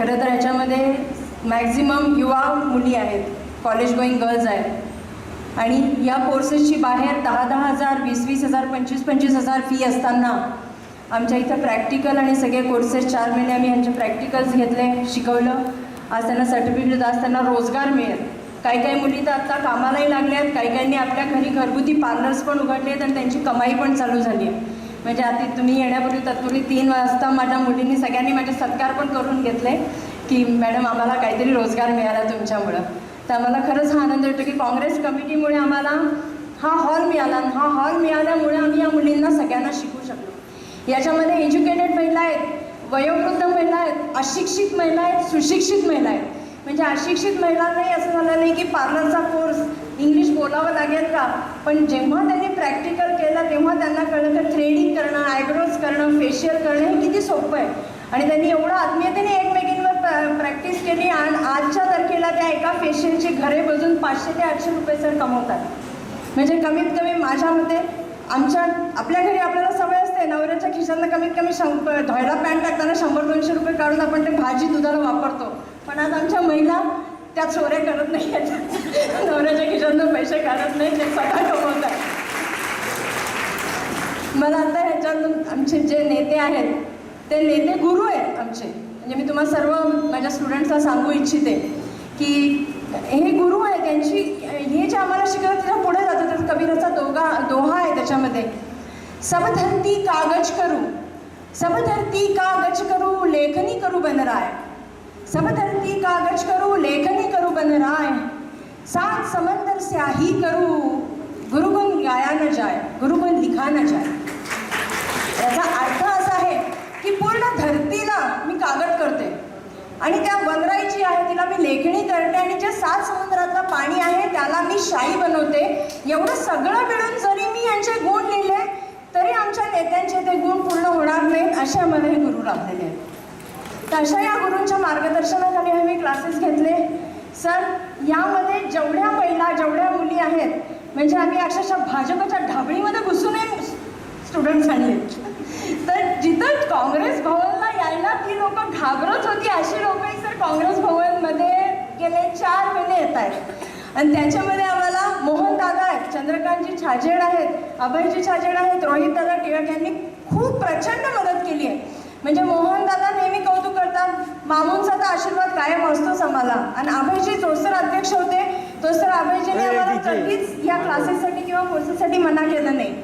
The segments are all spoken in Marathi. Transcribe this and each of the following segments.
खरं तर याच्यामध्ये मॅक्झिमम युवा मुली आहेत कॉलेज गोईंग गर्ल्स आहेत. आणि या कोर्सेसची बाहेर दहा दहा हजार वीस वीस हजार पंचवीस पंचवीस हजार फी असताना आमच्या इथं प्रॅक्टिकल आणि सगळे कोर्सेस चार महिने आम्ही यांचे प्रॅक्टिकल्स घेतले शिकवलं. आज त्यांना सर्टिफिकेट आज त्यांना रोजगार मिळेल. काही काही मुली तर आत्ता कामालाही लागल्या आहेत काही काहींनी आपल्या घरी घरगुती पार्लर्स पण उघडले आहेत आणि त्यांची कमाई पण चालू झाली आहे. म्हणजे आधी तुम्ही येण्यापूर्वी तत्पूर्वी तीन वाजता माझ्या मुलींनी सगळ्यांनी माझे सत्कार पण करून घेतले की मॅडम आम्हाला काहीतरी रोजगार मिळाला तुमच्यामुळं. तर आम्हाला खरंच हा आनंद वाटतो की काँग्रेस कमिटीमुळे आम्हाला हा हॉल मिळाला आणि हा हॉल मिळाल्यामुळे आम्ही या मुलींना सगळ्यांना शिकू शकलो. याच्यामध्ये एज्युकेटेड महिला आहेत वयोवृद्ध महिला आहेत अशिक्षित महिला आहेत सुशिक्षित महिला आहेत. म्हणजे अशिक्षित महिलांनाही असं झालं नाही की पार्लरचा कोर्स इंग्लिश बोलावं लागेल का? पण जेव्हा त्यांनी प्रॅक्टिकल केलं तेव्हा त्यांना कळलं तर थ्रेडिंग करणं आयब्रोज करणं फेशियल करणं हे किती सोपं आहे. आणि त्यांनी एवढं आत्मीयतेने एकमेकींवर प्रॅक्टिस केली आणि आजच्या तारखेला त्या एका फेशियलची घरे बजून पाचशे ते आठशे रुपये सर कमवतात. म्हणजे कमीत कमी माझ्या मते आमच्या आपल्या घरी आपल्याला सवय असते नवऱ्याच्या खिशातनं कमीत कमी शंभर धोयला पॅन्ट टाकताना शंभर दोनशे रुपये काढून आपण ते भाजी दुधाला वापरतो. पण आज आमच्या महिला त्या चोऱ्या करत नाही नवऱ्याच्या खिशातनं पैसे काढत नाही ते स्वतः कमवतात मला आता ह्याच्यातून आमचे जे नेते आहेत ते नेते गुरु आहेत आमचे. म्हणजे मी तुम्हाला सर्व माझ्या स्टुडंट्सला सांगू इच्छिते की हे गुरु आहे त्यांची हे जे आम्हाला शिकवतात त्याच्या पुढे जातं तर कबीराचा दोघा दोहा आहे त्याच्यामध्ये. सबधरती कागज करू. सबधरती कागज करू लेखनी करू बनराय. सबधरती कागज करू लेखनी बन राय सात समंदर स्याही करू गुरुगुण गाया न जाय गुरुगुण लिखा न जाय. याचा अर्थ असा आहे की पूर्ण धरतीला मी कागद करते. आणि त्या वनराईची आहे तिला मी लेखणी करते आणि जे सात समुद्रातलं पाणी आहे त्याला मी शाई बनवते. एवढं सगळं मिळून जरी मी यांचे गुण लिहिले तरी आमच्या नेत्यांचे ते गुण पूर्ण होणार नाहीत असे आम्हाला हे गुरु लाभलेले आहेत. तशा अशा या गुरूंच्या मार्गदर्शनाखाली सर यामध्ये जेवढ्या महिला जेवढ्या मुली आहेत म्हणजे आम्ही अक्षरशः भाजपच्या ढाबळीमध्ये घुसूनही स्टुडंट्स आणले तर जिथं काँग्रेस भवनला यायला ती लोक घाबरत होती अशी लोक सर काँग्रेस भवनमध्ये गेले चार महिने येत आहेत. आणि त्याच्यामध्ये आम्हाला मोहन दादा आहेत चंद्रकांतजी छाजेड आहेत अभयजी छाजेड आहेत रोहित दादा टिळक यांनी खूप प्रचंड मदत केली आहे. म्हणजे मोहन दादा तर आशीर्वाद कायम असतोच आम्हाला. आणि अभयजी तोसर अध्यक्ष होते तोसर अभयजीने आम्हाला कधीच या क्लासेससाठी किंवा कोर्सेससाठी मना केलं नाही.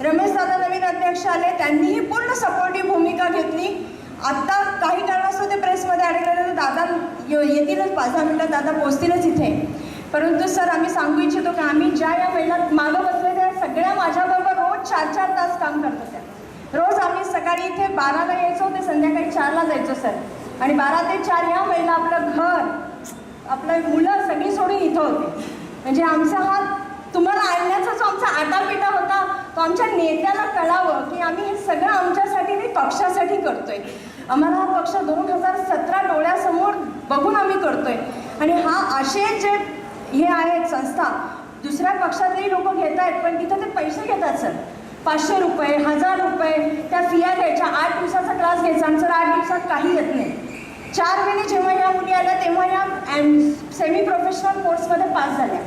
रमेश दादा नवीन अध्यक्ष आले त्यांनीही पूर्ण सपोर्टिव्ह भूमिका घेतली. आत्ता काही कारणास्तव ते प्रेसमध्ये अडकलेले तर दादा यो- येतीलच पाच दहा मिनिटात दादा पोहोचतीलच इथे. परंतु सर आम्ही सांगू इच्छितो की आम्ही ज्या या महिला मागं बसले त्या सगळ्या माझ्याबरोबर रोज चार चार तास काम करत होत्या रोज आम्ही सकाळी इथे बाराला यायचो ते संध्याकाळी चारला जायचो सर. आणि बारा ते चार या महिला आपलं घर आपलं मुलं सगळी सोडून इथं होते. म्हणजे आमचा हा तुम्हाला आणण्याचा जो आमचा आटापिटा होता तो आमच्या नेत्याला कळावं की आम्ही हे सगळं आमच्यासाठी नाही पक्षासाठी करतोय. आम्हाला हा पक्ष दोन हजार सतरा डोळ्यासमोर बघून आम्ही करतोय. आणि हा असे जे हे आहेत संस्था दुसऱ्या पक्षातही लोक घेत आहेत पण तिथं ते पैसे घेतात सर. पाचशे रुपये हजार रुपये त्या फिया घ्यायच्या आठ दिवसाचा क्लास घ्यायचा आणि सर आठ दिवसात काही येत नाही. चार महिने जेव्हा या मुली आल्या तेव्हा या सेमी प्रोफेशनल कोर्समध्ये पास झाल्या.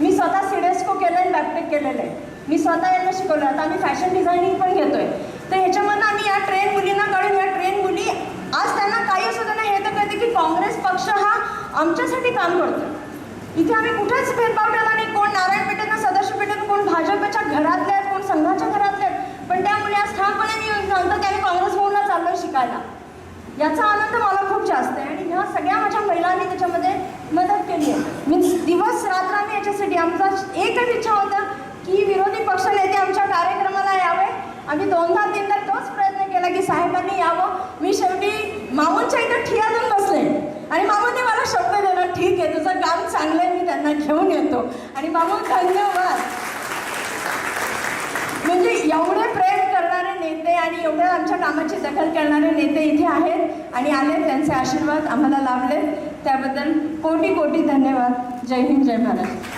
मी स्वतः सिडेस्को केलं आहे बॅकपेक केलेलं आहे. मी स्वतः यांना शिकवलं. आता आम्ही फॅशन डिझायनिंग पण घेतोय. तर ह्याच्यामधनं आम्ही या ट्रेन मुलींना काढून या ट्रेन मुली आज त्यांना काही असं त्यांना हे तर कळते की काँग्रेस पक्ष हा आमच्यासाठी काम करतो इथे आम्ही कुठेच भेदभाव ठेवला नाही कोण नारायण पेठेनं सदाशिव पेठेनं कोण भाजपच्या घरातले आहेत कोण संघाच्या घरातले आहेत पण त्या मुली आज ठामपणे मी सांगतो की आम्ही काँग्रेस भवनला चाललोय शिकायला याचा आनंद असते आणि ह्या सगळ्या माझ्या महिलांनी त्याच्यामध्ये मदत केली आहे. मीन्स दिवस रात्र आम्ही याच्यासाठी आमचा एकच इच्छा होता की विरोधी पक्षनेते आमच्या कार्यक्रमाला यावे. आम्ही दोनदा तीनदा तोच प्रयत्न केला की साहेबांनी यावं. मी शेवटी मामूंच्या इथं ठियातून बसले. आणि मामूंनी मला शब्द दिला ठीक आहे तुझं काम चांगलं आहे मी त्यांना घेऊन येतो. आणि मामू धन्यवाद. म्हणजे एवढे प्रयत्न करणारे नेते आणि एवढ्या आमच्या कामाचे दखल करणारे नेते इथे आहेत आणि आले त्यांचे आशीर्वाद आम्हाला लाभले त्याबद्दल कोटी कोटी धन्यवाद. जय हिंद जय महाराष्ट्र